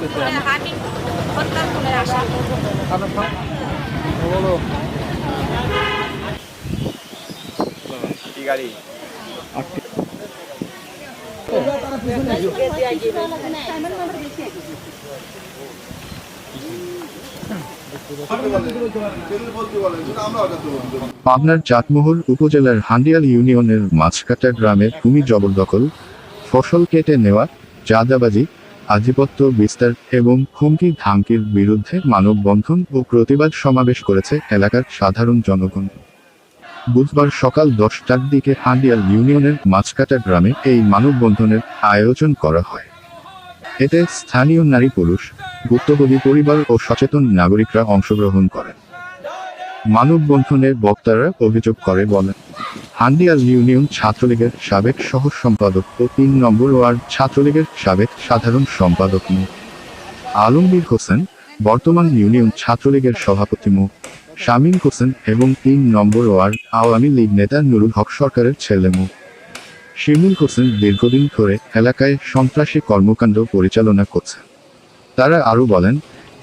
আসতেছে হত্যা করে আসা কি গাড়ি। পাবনার চাটমোহর উপজেলার হান্ডিয়াল ইউনিয়নের মাছকাটা গ্রামে ভূমি জবরদখল ফসল কেটে নেওয়া চাঁদাবাজি আধিপত্য, বিস্তার এবং হুমকি ধামকির বিরুদ্ধে মানববন্ধন ও প্রতিবাদ সমাবেশ করেছে এলাকার সাধারণ জনগণ। বুধবার সকাল দশটার দিকে হান্ডিয়াল ইউনিয়নের মাছকাটা গ্রামে এই মানববন্ধনের আয়োজন করা হয়। এতে স্থানীয় নারী পুরুষ, ভুক্তভোগী পরিবার ও সচেতন নাগরিকরা অংশগ্রহণ করেন। মানববন্ধনে বক্তারা অভিযোগ করে বলেন হান্ডিয়াল ইউনিয়ন ছাত্রলীগের সাবেক সহ সম্পাদক ও তিন নম্বর ওয়ার্ড ছাত্রলীগের সাবেক সাধারণ সম্পাদক মো. আলমগীর হোসেন, বর্তমান ইউনিয়ন ছাত্রলীগের সভাপতি মো. শামীম হোসেন এবং তিন নম্বর ওয়ার্ড আওয়ামী লীগ নেতা নুরুল হক সরকারের ছেলে মো. শিমুল হোসেন দীর্ঘদিন ধরে এলাকায় সন্ত্রাসী কর্মকাণ্ড পরিচালনা করছে তারা আরও বলেন,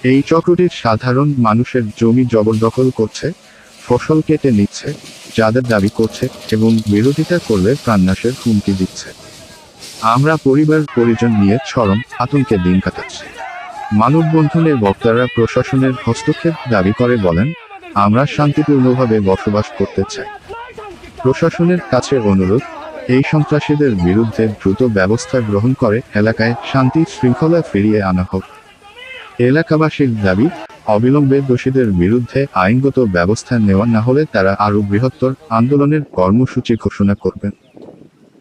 এই চক্রটির সাধারণ মানুষের জমি জবরদখল করছে ফসল কেটে নিচ্ছে, যাদের দাবি করছে এবং বিরোধিতা করলে প্রাণনাশের হুমকি দিচ্ছে। আমরা পরিবার, পরিজন নিয়ে চরম আতঙ্কে দিন কাটাচ্ছি। মানববন্ধনে বক্তারা প্রশাসনের হস্তক্ষেপ দাবি করে বলেন, আমরা শান্তিপূর্ণভাবে বসবাস করতে চাই। প্রশাসনের কাছে অনুরোধ, এই সন্ত্রাসীদের বিরুদ্ধে দ্রুত ব্যবস্থা গ্রহণ করে এলাকায় শান্তি শৃঙ্খলা ফিরিয়ে আনা হোক। এলাকাবাসীর দাবি অবিলম্বে দোষীদের বিরুদ্ধে আইনগত ব্যবস্থা নেওয়া না হলে তারা আরও বৃহত্তর আন্দোলনের কর্মসূচি ঘোষণা করবেন।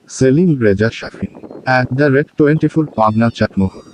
Selim Reza Shafin at the rate twenty four Pabna Chatmohar.